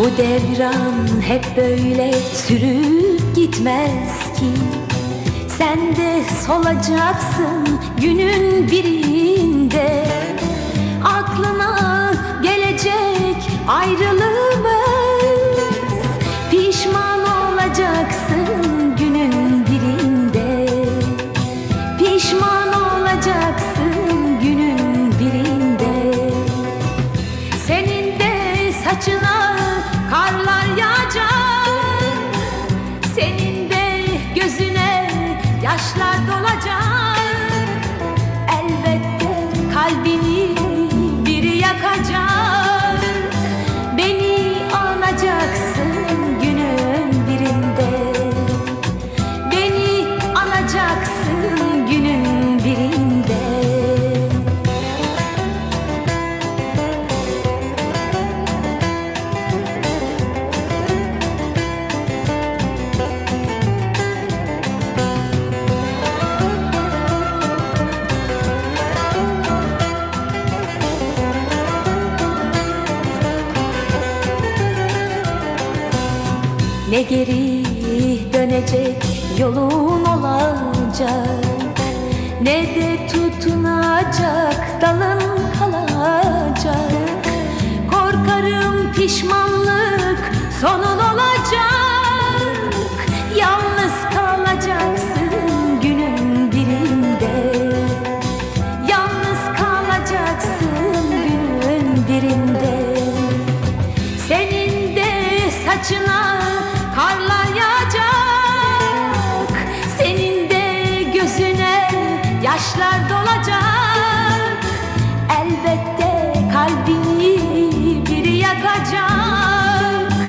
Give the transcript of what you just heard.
Bu devran hep böyle sürüp gitmez ki. Sen de solacaksın günün birinde. Aklına gelecek ayrılığımız Pişman olacaksın günün birinde. Pişman olacaksın günün birinde. Senin de saçına Ne geri dönecek yolun olacak Ne de tutunacak dalın kalacak. Korkarım pişmanlık sonun olacak Yalnız kalacaksın günün birinde. Yalnız kalacaksın günün birinde. Senin de saçına parlayacak. Senin de gözüne yaşlar dolacak. Elbette kalbini biri yakacak.